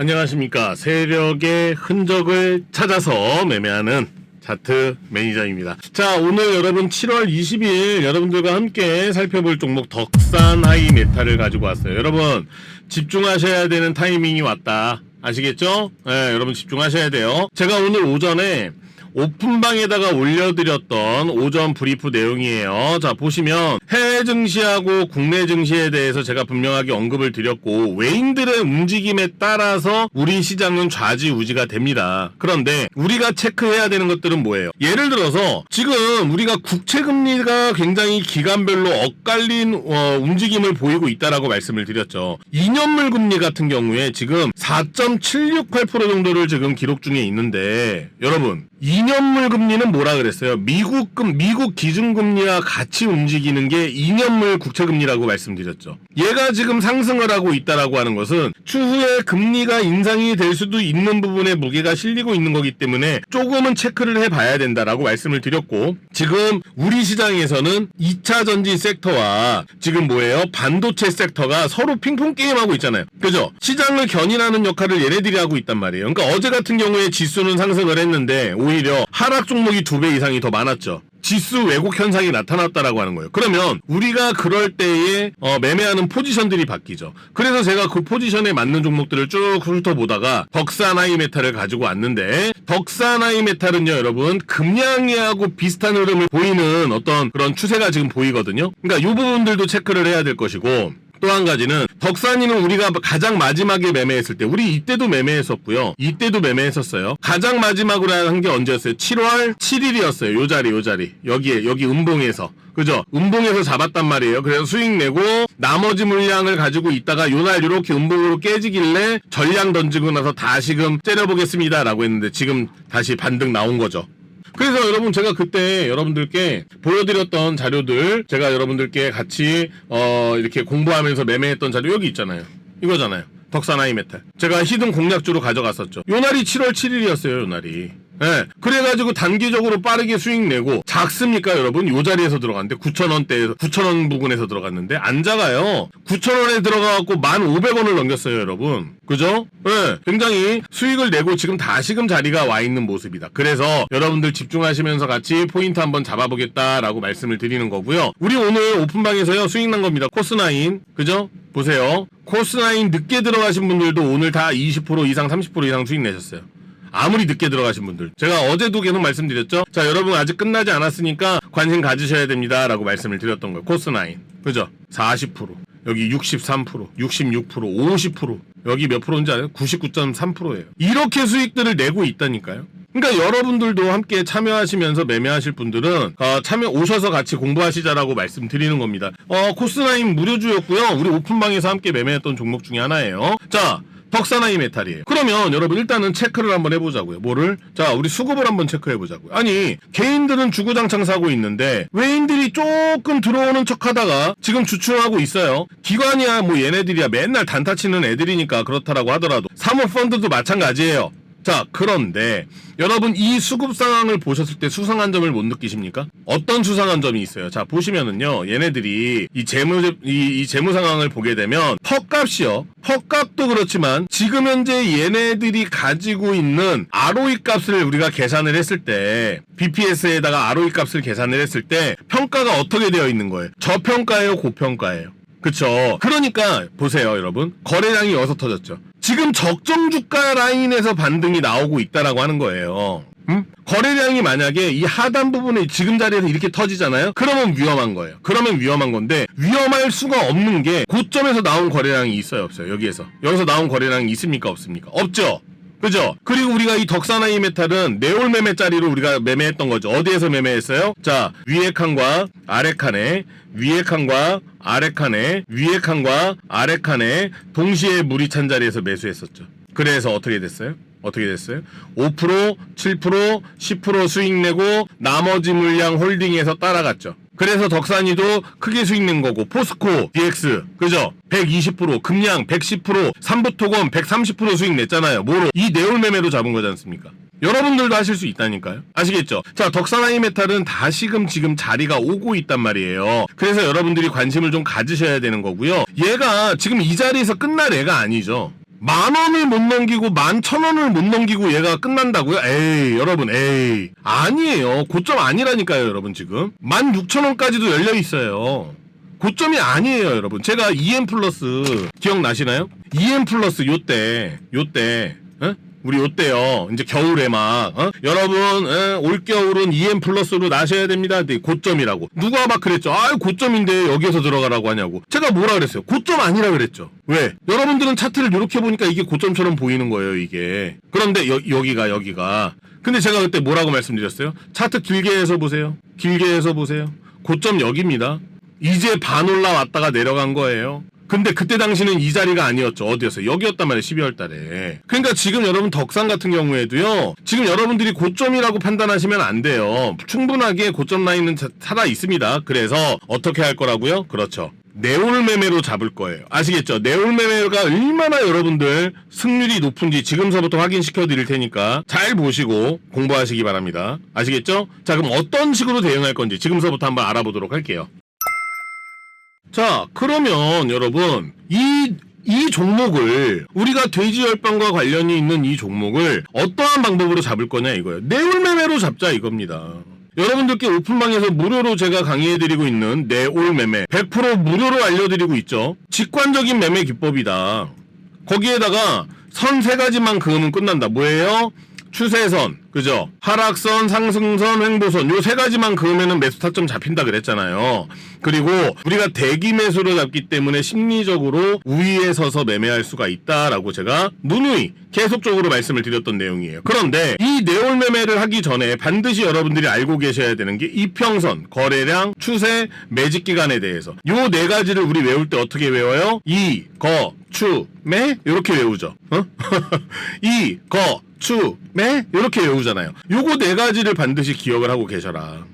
안녕하십니까. 세력의 흔적을 찾아서 매매하는 차트 매니저입니다. 자, 오늘 여러분 7월 20일 여러분들과 함께 살펴볼 종목 덕산 하이 메탈을 가지고 왔어요. 여러분, 집중하셔야 되는 타이밍이 왔다. 아시겠죠? 네, 여러분 집중하셔야 돼요. 제가 오늘 오전에 오픈방에다가 올려드렸던 오전 브리프 내용이에요. 자, 보시면 해외 증시하고 국내 증시에 대해서 제가 분명하게 언급을 드렸고, 외인들의 움직임에 따라서 우리 시장은 좌지우지가 됩니다. 그런데 우리가 체크해야 되는 것들은 뭐예요? 예를 들어서 지금 우리가 국채 금리가 굉장히 기간별로 엇갈린 어, 움직임을 보이고 있다라고 말씀을 드렸죠. 2년물 금리 같은 경우에 지금 4.768% 정도를 지금 기록 중에 있는데 여러분 2년물 금리는 뭐라 그랬어요? 미국 금 미국 기준 금리와 같이 움직이는 게 2년물 국채 금리라고 말씀드렸죠. 얘가 지금 상승을 하고 있다라고 하는 것은 추후에 금리가 인상이 될 수도 있는 부분에 무게가 실리고 있는 거기 때문에 조금은 체크를 해봐야 된다라고 말씀을 드렸고 지금 우리 시장에서는 2차 전지 섹터와 지금 뭐예요? 반도체 섹터가 서로 핑퐁 게임하고 있잖아요. 그죠? 시장을 견인하는 역할을 얘네들이 하고 있단 말이에요. 그러니까 어제 같은 경우에 지수는 상승을 했는데 오히려 하락 종목이 두 배 이상이 더 많았죠. 지수 왜곡 현상이 나타났다라고 하는 거예요. 그러면 우리가 그럴 때에 어, 매매하는 포지션들이 바뀌죠. 그래서 제가 그 포지션에 맞는 종목들을 쭉 훑어보다가 덕산하이 메탈을 가지고 왔는데 덕산하이 메탈은요, 여러분 금양이하고 비슷한 흐름을 보이는 어떤 그런 추세가 지금 보이거든요. 그러니까 이 부분들도 체크를 해야 될 것이고 또 한 가지는 덕산이는 우리가 가장 마지막에 매매했을 때 우리 이때도 매매했었고요. 이때도 매매했었어요. 가장 마지막으로 한 게 언제였어요? 7월 7일이었어요. 요 자리 요 자리 여기에 여기 음봉에서 그죠? 음봉에서 잡았단 말이에요. 그래서 수익 내고 나머지 물량을 가지고 있다가 요날 이렇게 음봉으로 깨지길래 전량 던지고 나서 다시금 째려보겠습니다라고 했는데 지금 다시 반등 나온 거죠. 그래서 여러분 제가 그때 여러분들께 보여드렸던 자료들 제가 여러분들께 같이 어 이렇게 공부하면서 매매했던 자료 여기 있잖아요. 이거잖아요. 덕산아이 메탈. 제가 히든 공략주로 가져갔었죠. 요 날이 7월 7일이었어요. 요 날이. 예. 그래가지고 단기적으로 빠르게 수익 내고 작습니까 여러분? 요 자리에서 들어갔는데 9,000원대에서 9,000원 부근에서 들어갔는데 안 작아요. 9,000원에 들어가갖고 1,500원을 넘겼어요 여러분. 그죠? 예. 굉장히 수익을 내고 지금 다시금 자리가 와 있는 모습이다. 그래서 여러분들 집중하시면서 같이 포인트 한번 잡아보겠다라고 말씀을 드리는 거고요. 우리 오늘 오픈방에서요 수익 난 겁니다. 코스9 그죠? 보세요. 코스9 늦게 들어가신 분들도 오늘 다 20% 이상 30% 이상 수익 내셨어요. 아무리 늦게 들어가신 분들. 제가 어제도 계속 말씀드렸죠? 자 여러분 아직 끝나지 않았으니까 관심 가지셔야 됩니다 라고 말씀을 드렸던 거예요. 코스9 그죠? 40% 여기 63% 66% 50% 여기 몇 프로인지 알아요? 99.3%예요. 이렇게 수익들을 내고 있다니까요. 그러니까 여러분들도 함께 참여하시면서 매매하실 분들은 어, 참여 오셔서 같이 공부하시자라고 말씀드리는 겁니다. 어, 코스나임 무료주였고요. 우리 오픈방에서 함께 매매했던 종목 중에 하나예요. 자, 덕사나이 메탈이에요. 그러면 여러분 일단은 체크를 한번 해보자고요. 뭐를? 자, 우리 수급을 한번 체크해보자고요. 아니, 개인들은 주구장창 사고 있는데 외인들이 조금 들어오는 척하다가 지금 주춤하고 있어요. 기관이야 뭐 얘네들이야 맨날 단타 치는 애들이니까 그렇다라고 하더라도 사모펀드도 마찬가지예요. 자, 그런데 여러분 이 수급 상황을 보셨을 때 수상한 점을 못 느끼십니까? 어떤 수상한 점이 있어요? 자, 보시면은요. 얘네들이 이 재무 이, 이 재무 상황을 보게 되면 퍽값이요. 퍽값도 그렇지만 지금 현재 얘네들이 가지고 있는 ROE 값을 우리가 계산을 했을 때 BPS에다가 ROE 값을 계산을 했을 때 평가가 어떻게 되어 있는 거예요? 저평가예요, 고평가예요? 그쵸. 그러니까 보세요, 여러분. 거래량이 여기서 터졌죠. 지금 적정 주가 라인에서 반등이 나오고 있다라고 하는 거예요. 음? 거래량이 만약에 이 하단 부분에 지금 자리에서 이렇게 터지잖아요? 그러면 위험한 거예요. 그러면 위험한 건데 위험할 수가 없는 게 고점에서 나온 거래량이 있어요, 없어요? 여기에서. 여기서 나온 거래량이 있습니까, 없습니까? 없죠. 그죠? 그리고 우리가 이 덕사나이 메탈은 네올 매매짜리로 우리가 매매했던 거죠. 어디에서 매매했어요? 자, 위에 칸과 아래 칸에, 위에 칸과 아래 칸에, 위에 칸과 아래 칸에 동시에 물이 찬 자리에서 매수했었죠. 그래서 어떻게 됐어요? 어떻게 됐어요? 5%, 7%, 10% 수익 내고 나머지 물량 홀딩해서 따라갔죠. 그래서 덕산이도 크게 수익 낸 거고 포스코, DX 그죠? 120% 금량 110% 삼부토건 130% 수익 냈잖아요. 뭐로? 이 네올 매매로 잡은 거지 않습니까? 여러분들도 하실 수 있다니까요. 아시겠죠? 자, 덕산하이 메탈은 다시금 지금 자리가 오고 있단 말이에요. 그래서 여러분들이 관심을 좀 가지셔야 되는 거고요. 얘가 지금 이 자리에서 끝날 애가 아니죠. 만 원을 못 넘기고 만 천 원을 못 넘기고 얘가 끝난다고요? 에이 여러분 에이 아니에요 고점 아니라니까요 여러분 지금 만 육천 원까지도 열려 있어요 고점이 아니에요 여러분 제가 EM 플러스 기억나시나요? EM 플러스 요때 요때 어? 우리 요때요. 이제 겨울에 막 어? 여러분 에, 올겨울은 EM 플러스로 나셔야 됩니다. 네, 고점이라고. 누가 막 그랬죠? 아 고점인데 여기에서 들어가라고 하냐고. 제가 뭐라 그랬어요? 고점 아니라 그랬죠. 왜? 여러분들은 차트를 이렇게 보니까 이게 고점처럼 보이는 거예요 이게. 그런데 여, 여기가 여기가. 근데 제가 그때 뭐라고 말씀드렸어요? 차트 길게 해서 보세요. 길게 해서 보세요. 고점 여기입니다. 이제 반 올라왔다가 내려간 거예요. 근데 그때 당시는 이 자리가 아니었죠. 어디였어요? 여기였단 말이에요. 12월 달에. 그러니까 지금 여러분 덕산 같은 경우에도요. 지금 여러분들이 고점이라고 판단하시면 안 돼요. 충분하게 고점 라인은 자- 살아 있습니다. 그래서 어떻게 할 거라고요? 그렇죠. 네올 매매로 잡을 거예요. 아시겠죠? 네올 매매가 얼마나 여러분들 승률이 높은지 지금서부터 확인시켜 드릴 테니까 잘 보시고 공부하시기 바랍니다. 아시겠죠? 자, 그럼 어떤 식으로 대응할 건지 지금서부터 한번 알아보도록 할게요. 자, 그러면 여러분, 이, 이 종목을, 우리가 돼지 열병과 관련이 있는 이 종목을 어떠한 방법으로 잡을 거냐 이거예요. 내올매매로 잡자 이겁니다. 여러분들께 오픈방에서 무료로 제가 강의해드리고 있는 내올 매매 100% 무료로 알려드리고 있죠. 직관적인 매매 기법이다. 거기에다가 선 세 가지만 그으면 끝난다. 뭐예요? 추세선, 그죠? 하락선, 상승선, 횡보선 요 세 가지만 그으면은 매수 타점 잡힌다 그랬잖아요. 그리고 우리가 대기 매수로 잡기 때문에 심리적으로 우위에 서서 매매할 수가 있다라고 제가 누누이 계속적으로 말씀을 드렸던 내용이에요. 그런데 이 내올 매매를 하기 전에 반드시 여러분들이 알고 계셔야 되는 게 이평선, 거래량, 추세, 매직 기간에 대해서 요 네 가지를 우리 외울 때 어떻게 외워요? 이, 거, 추, 매 이렇게 외우죠. 어? 이, 거, 추, 매 이렇게 외우잖아요. 요거 네 가지를 반드시 기억을 하고 계셔라.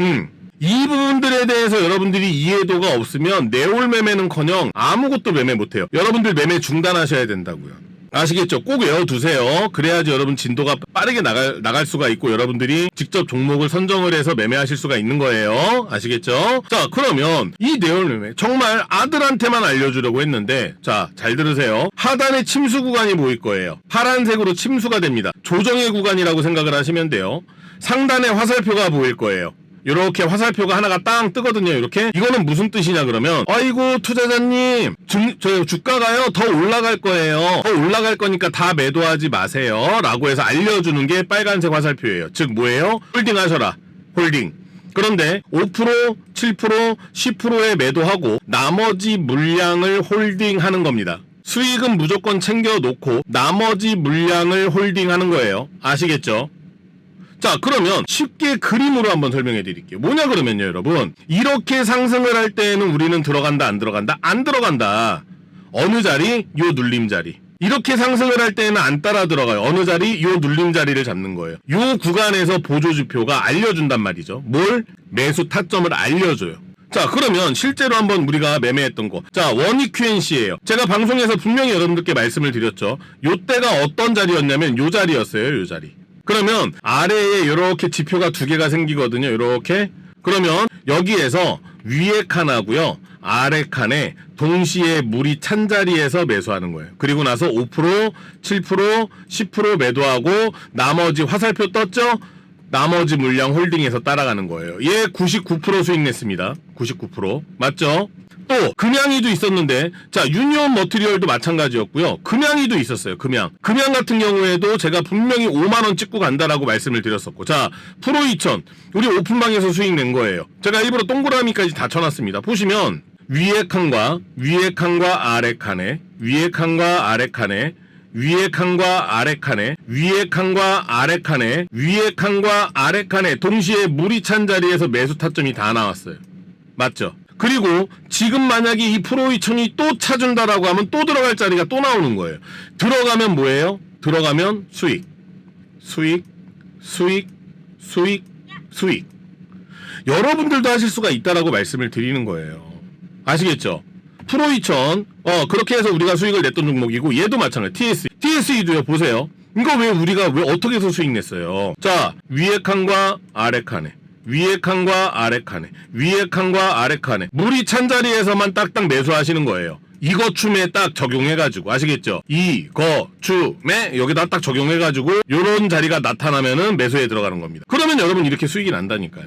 음. 이 부분들에 대해서 여러분들이 이해도가 없으면 내올 매매는커녕 아무것도 매매 못해요. 여러분들 매매 중단하셔야 된다고요. 아시겠죠? 꼭 외워두세요. 그래야지 여러분 진도가 빠르게 나갈, 나갈 수가 있고 여러분들이 직접 종목을 선정을 해서 매매하실 수가 있는 거예요. 아시겠죠? 자, 그러면 이 내용 매매 정말 아들한테만 알려주려고 했는데 자, 잘 들으세요. 하단에 침수 구간이 보일 거예요. 파란색으로 침수가 됩니다. 조정의 구간이라고 생각을 하시면 돼요. 상단에 화살표가 보일 거예요. 이렇게 화살표가 하나가 땅 뜨거든요. 이렇게 이거는 무슨 뜻이냐 그러면 아이고 투자자님 주, 저 주가가요 더 올라갈 거예요. 더 올라갈 거니까 다 매도하지 마세요라고 해서 알려주는 게 빨간색 화살표예요. 즉 뭐예요? 홀딩하셔라. 홀딩. 그런데 5%, 7%, 10%에 매도하고 나머지 물량을 홀딩하는 겁니다. 수익은 무조건 챙겨 놓고 나머지 물량을 홀딩하는 거예요. 아시겠죠? 자, 그러면 쉽게 그림으로 한번 설명해 드릴게요. 뭐냐 그러면요, 여러분. 이렇게 상승을 할 때에는 우리는 들어간다, 안 들어간다? 안 들어간다. 어느 자리? 요 눌림 자리. 이렇게 상승을 할 때에는 안 따라 들어가요. 어느 자리? 요 눌림 자리를 잡는 거예요. 요 구간에서 보조지표가 알려준단 말이죠. 뭘? 매수 타점을 알려줘요. 자, 그러면 실제로 한번 우리가 매매했던 거. 자, 원익 QNC예요. 제가 방송에서 분명히 여러분들께 말씀을 드렸죠. 요 때가 어떤 자리였냐면 요 자리였어요. 요 자리. 그러면 아래에 이렇게 지표가 두 개가 생기거든요. 이렇게. 그러면 여기에서 위에 칸하고요. 아래 칸에 동시에 물이 찬 자리에서 매수하는 거예요. 그리고 나서 5%, 7%, 10% 매도하고 나머지 화살표 떴죠? 나머지 물량 홀딩해서 따라가는 거예요. 얘 99% 수익 냈습니다. 99%. 맞죠? 또 금양이도 있었는데 자 유니온 머티리얼도 마찬가지였고요. 금양이도 있었어요 금양. 금양 같은 경우에도 제가 분명히 5만 원 찍고 간다라고 말씀을 드렸었고 자 프로 2000 우리 오픈방에서 수익 낸 거예요. 제가 일부러 동그라미까지 다 쳐놨습니다. 보시면 위에 칸과 위에 칸과 아래 칸에 위에 칸과 아래 칸에 위에 칸과 아래 칸에 위에 칸과 아래 칸에 위에 칸과 아래 칸에 동시에 물이 찬 자리에서 매수 타점이 다 나왔어요. 맞죠? 그리고 지금 만약에 이 프로 2000이 또 차준다라고 하면 또 들어갈 자리가 또 나오는 거예요. 들어가면 뭐예요? 들어가면 수익, 수익, 수익, 수익, 수익. 여러분들도 하실 수가 있다라고 말씀을 드리는 거예요. 아시겠죠? 프로 2000, 어, 그렇게 해서 우리가 수익을 냈던 종목이고, 얘도 마찬가지. TS, TSE도요, 보세요. 이거 왜 우리가 왜 어떻게 해서 수익 냈어요? 자, 위에 칸과 아래 칸에. 위에 칸과 아래 칸에 위에 칸과 아래 칸에 물이 찬 자리에서만 딱딱 매수하시는 거예요. 이거 춤에 딱 적용해가지고 아시겠죠? 이거 춤에 여기다 딱 적용해가지고 요런 자리가 나타나면은 매수에 들어가는 겁니다. 그러면 여러분 이렇게 수익이 난다니까요.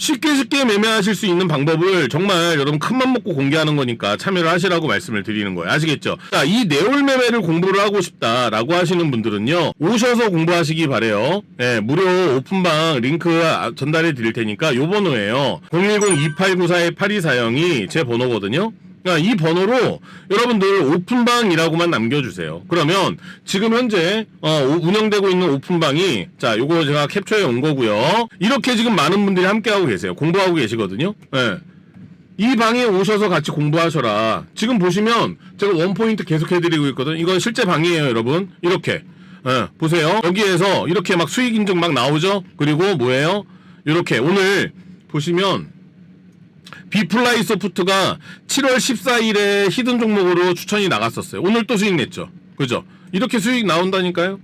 쉽게 쉽게 매매하실 수 있는 방법을 정말 여러분 큰맘 먹고 공개하는 거니까 참여를 하시라고 말씀을 드리는 거예요. 아시겠죠? 자, 이 네올 매매를 공부를 하고 싶다라고 하시는 분들은요. 오셔서 공부하시기 바래요. 예, 무료 오픈방 링크 아, 전달해 드릴 테니까 요 번호예요. 010-2894-8240이 제 번호거든요. 그러니까 이 번호로 여러분들 오픈방이라고만 남겨주세요. 그러면 지금 현재 어, 오- 운영되고 있는 오픈방이 자 요거 제가 캡처해 온 거고요. 이렇게 지금 많은 분들이 함께하고 계세요. 공부하고 계시거든요. 예. 이 방에 오셔서 같이 공부하셔라. 지금 보시면 제가 원포인트 계속 해드리고 있거든. 이건 실제 방이에요, 여러분. 이렇게. 예, 보세요. 여기에서 이렇게 막 수익 인증 막 나오죠? 그리고 뭐예요? 이렇게 오늘 보시면 비플라이 소프트가 7월 14일에 히든 종목으로 추천이 나갔었어요. 오늘 또 수익 냈죠. 그죠? 이렇게 수익 나온다니까요?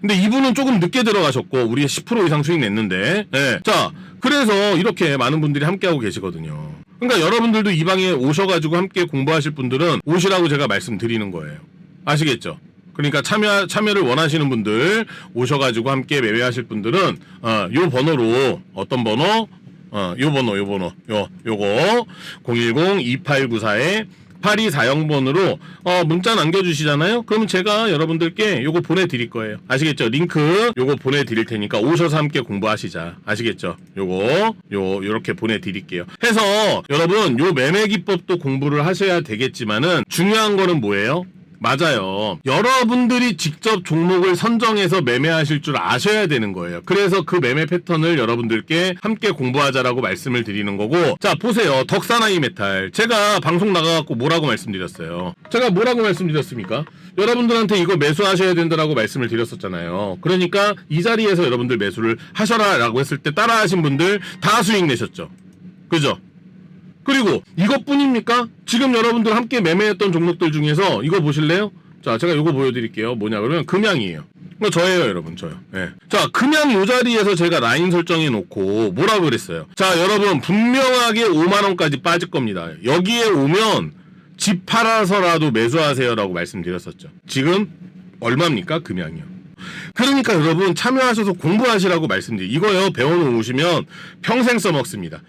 근데 이분은 조금 늦게 들어가셨고, 우리 10% 이상 수익 냈는데, 예. 자, 그래서 이렇게 많은 분들이 함께하고 계시거든요. 그러니까 여러분들도 이 방에 오셔가지고 함께 공부하실 분들은 오시라고 제가 말씀드리는 거예요. 아시겠죠? 그러니까 참여 참여를 원하시는 분들 오셔가지고 함께 매매하실 분들은 어, 요 번호로 어떤 번호 어, 요 번호, 요 번호, 요, 요거, 010-2894에 8240번으로 어, 문자 남겨주시잖아요? 그러면 제가 여러분들께 요거 보내드릴 거예요. 아시겠죠? 링크 요거 보내드릴 테니까 오셔서 함께 공부하시자. 아시겠죠? 요거, 요, 요렇게 보내드릴게요. 해서 여러분, 요 매매 기법도 공부를 하셔야 되겠지만은 중요한 거는 뭐예요? 맞아요. 여러분들이 직접 종목을 선정해서 매매하실 줄 아셔야 되는 거예요. 그래서 그 매매 패턴을 여러분들께 함께 공부하자라고 말씀을 드리는 거고. 자, 보세요. 덕산아이 메탈. 제가 방송 나가갖고 뭐라고 말씀드렸어요. 제가 뭐라고 말씀드렸습니까? 여러분들한테 이거 매수하셔야 된다라고 말씀을 드렸었잖아요. 그러니까 이 자리에서 여러분들 매수를 하셔라라고 했을 때 따라하신 분들 다 수익 내셨죠. 그죠? 그리고 이것뿐입니까? 지금 여러분들 함께 매매했던 종목들 중에서 이거 보실래요? 자, 제가 이거 보여드릴게요. 뭐냐 그러면 금양이에요. 이거 저예요, 여러분, 저요. 예. 자, 금양 요 자리에서 제가 라인 설정해 놓고 뭐라고 그랬어요? 자, 여러분 분명하게 5만 원까지 빠질 겁니다. 여기에 오면 집 팔아서라도 매수하세요라고 말씀드렸었죠. 지금 얼마입니까? 금양이요. 그러니까 여러분 참여하셔서 공부하시라고 말씀드려요. 이거요 배워놓으시면 평생 써먹습니다.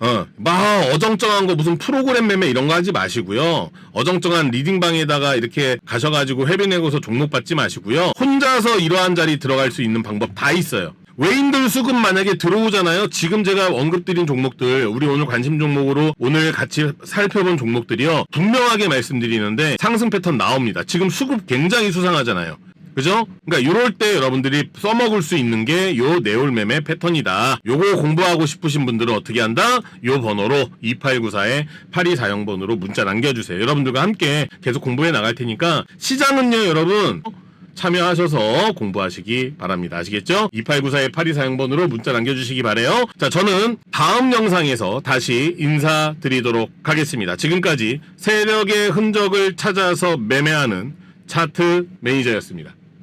어, 막 어정쩡한 거 무슨 프로그램 매매 이런 거 하지 마시고요. 어정쩡한 리딩방에다가 이렇게 가셔가지고 회비 내고서 종목 받지 마시고요. 혼자서 이러한 자리 들어갈 수 있는 방법 다 있어요. 외인들 수급 만약에 들어오잖아요. 지금 제가 언급드린 종목들, 우리 오늘 관심 종목으로 오늘 같이 살펴본 종목들이요. 분명하게 말씀드리는데 상승 패턴 나옵니다. 지금 수급 굉장히 수상하잖아요. 그죠? 그러니까 요럴 때 여러분들이 써먹을 수 있는 게 요 네올 매매 패턴이다. 요거 공부하고 싶으신 분들은 어떻게 한다? 요 번호로 2894에 8240번으로 문자 남겨주세요. 여러분들과 함께 계속 공부해 나갈 테니까 시장은요, 여러분. 참여하셔서 공부하시기 바랍니다. 아시겠죠? 2894에 8240번으로 문자 남겨주시기 바래요. 자, 저는 다음 영상에서 다시 인사드리도록 하겠습니다. 지금까지 세력의 흔적을 찾아서 매매하는 차트 매니저였습니다.